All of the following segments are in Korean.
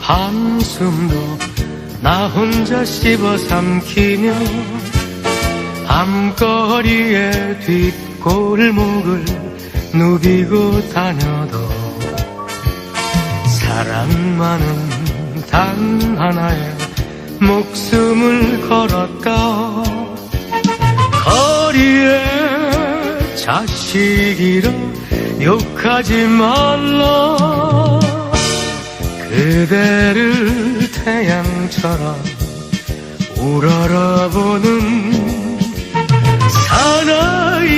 한숨도 나 혼자 씹어 삼키며 밤거리의 뒷골목을 누비고 다녀도 사랑만은 단 하나의 목숨을 걸었다. 거리에 자식이라 욕하지 말라 그대를 태양처럼 우러러보는 사나이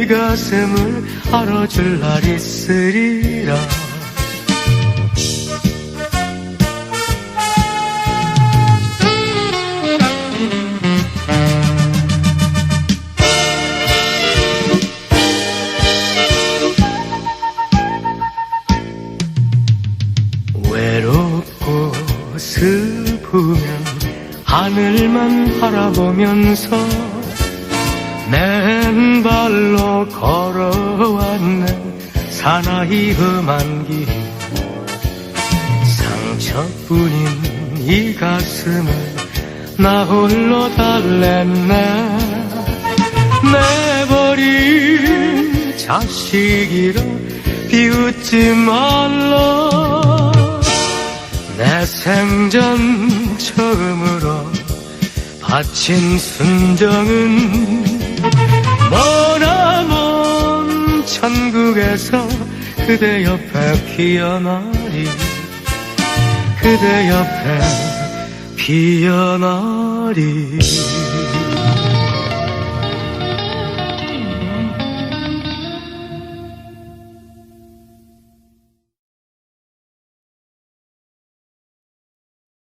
이 가슴을 알아줄 날 있으리라 슬프면 하늘만 바라보면서 맨발로 걸어왔는 사나이 험한 길. 상처뿐인 이 가슴을 나 홀로 달랬네. 내버린 자식이라 비웃지 말라 내 생전 처음으로 바친 순정은 머나먼 천국에서 그대 옆에 피어나리. 그대 옆에 피어나리